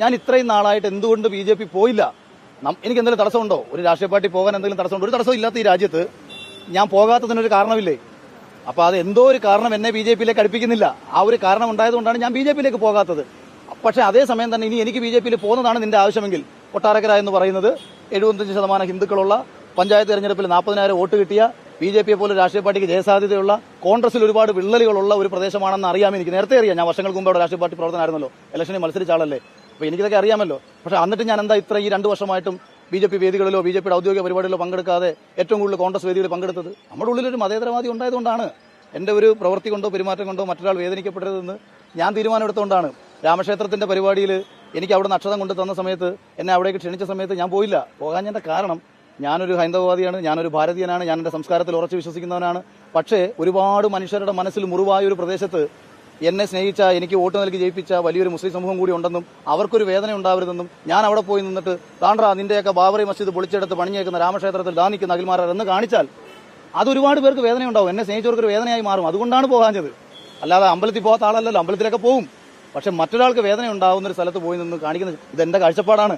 ഞാൻ ഇത്രയും നാളായിട്ട് എന്തുകൊണ്ട് ബി ജെ പി പോയില്ല? എനിക്ക് എന്തെങ്കിലും തടസ്സമുണ്ടോ? ഒരു രാഷ്ട്രീയ പാർട്ടി പോകാൻ എന്തെങ്കിലും തടസ്സമുണ്ടോ? ഒരു തടസ്സം ഇല്ലാത്ത ഈ രാജ്യത്ത് ഞാൻ പോകാത്തതിനൊരു കാരണമില്ലേ? അപ്പോൾ അത് എന്തോ ഒരു കാരണം എന്നെ ബി ജെ പിയിലേക്ക് അടുപ്പിക്കുന്നില്ല. ആ ഒരു കാരണം ഉണ്ടായതുകൊണ്ടാണ് ഞാൻ ബി ജെ പിയിലേക്ക് പോകാത്തത്. പക്ഷേ അതേസമയം തന്നെ ഇനി എനിക്ക് ബി ജെ പിയിൽ പോകുന്നതാണ് നിന്റെ ആവശ്യമെങ്കിൽ. കൊട്ടാരക്കര എന്ന് പറയുന്നത് എഴുപത്തഞ്ച് ശതമാനം ഹിന്ദുക്കളുള്ള പഞ്ചായത്ത് തെരഞ്ഞെടുപ്പിൽ നാൽപ്പതിനായിരം വോട്ട് കിട്ടിയ ബി ജെ പിയെ പോലെ രാഷ്ട്രീയ പാർട്ടിക്ക് ജയസാധ്യതയുള്ള കോൺഗ്രസിൽ ഒരുപാട് വിള്ളലുകളുള്ള ഒരു പ്രദേശമാണെന്ന് അറിയാം എനിക്ക് നേരത്തെ അറിയാം. ഞാൻ വർഷങ്ങൾക്ക് മുമ്പ് അവിടെ രാഷ്ട്രീയ പാർട്ടി പ്രവർത്തനമായിരുന്നല്ലോ ഇലക്ഷനിൽ മത്സരിച്ച ആളല്ലേ? അപ്പോൾ എനിക്കിതൊക്കെ അറിയാമല്ലോ. പക്ഷെ എന്നിട്ട് ഞാൻ എന്താ ഇത്ര ഈ രണ്ട് വർഷമായിട്ടും ബി ജെ പി വേദികളിലോ ബി ജെ പിയുടെ ഔദ്യോഗിക പരിപാടികളിലോ പങ്കെടുക്കാതെ ഏറ്റവും കൂടുതൽ കോൺഗ്രസ് വേദികളിൽ പങ്കെടുത്തത് നമ്മുടെ ഉള്ളിലൊരു മതേതരവാദി ഉണ്ടായതുകൊണ്ടാണ്. എന്റെ ഒരു പ്രവൃത്തി കൊണ്ടോ പെരുമാറ്റം കൊണ്ടോ മറ്റൊരാൾ വേദനിക്കപ്പെടരുതെന്ന് ഞാൻ തീരുമാനമെടുത്തുകൊണ്ടാണ് രാമക്ഷേത്രത്തിന്റെ പരിപാടിയിൽ എനിക്ക് അവിടെ നക്ഷതം കൊണ്ട് തന്ന സമയത്ത് എന്നെ അവിടേക്ക് ക്ഷണിച്ച സമയത്ത് ഞാൻ പോയില്ല. പോകാഞ്ഞതിന്റെ കാരണം ഞാനൊരു ഹൈന്ദവവാദിയാണ് ഞാനൊരു ഭാരതീയനാണ് ഞാൻ എന്റെ സംസ്കാരത്തിൽ ഉറച്ചു വിശ്വസിക്കുന്നവനാണ്. പക്ഷേ ഒരുപാട് മനുഷ്യരുടെ മനസ്സിൽ മുറിവായ ഒരു പ്രദേശത്ത് എന്നെ സ്നേഹിച്ച എനിക്ക് വോട്ട് നൽകി ജയിപ്പിച്ച വലിയൊരു മുസ്ലിം സമൂഹം കൂടി ഉണ്ടെന്നും അവർക്കൊരു വേദന ഉണ്ടാവരുതെന്നും ഞാൻ അവിടെ പോയി നിന്നിട്ട് താണ്ട്ര നിന്റെയൊക്കെ ബാബറി മസ്ജിദ് പൊളിച്ചെടുത്ത് പണിഞ്ഞേക്കുന്ന രാമക്ഷേത്രത്തിൽ ദാനിക്കുന്ന അഖിൽമാരർ എന്ന് കാണിച്ചാൽ അത് ഒരുപാട് പേർക്ക് വേദന ഉണ്ടാവും എന്നെ സ്നേഹിച്ചവർക്ക് ഒരു വേദനയായി മാറും. അതുകൊണ്ടാണ് പോകാഞ്ഞത്. അല്ലാതെ അമ്പലത്തിൽ പോകാത്ത ആളല്ലല്ലോ. അമ്പലത്തിലൊക്കെ പോകും പക്ഷെ മറ്റൊരാൾക്ക് വേദന ഉണ്ടാവുന്ന ഒരു സ്ഥലത്ത് പോയി നിന്ന് കാണിക്കുന്നത് ഇതെന്റെ കാഴ്ചപ്പാടാണ്.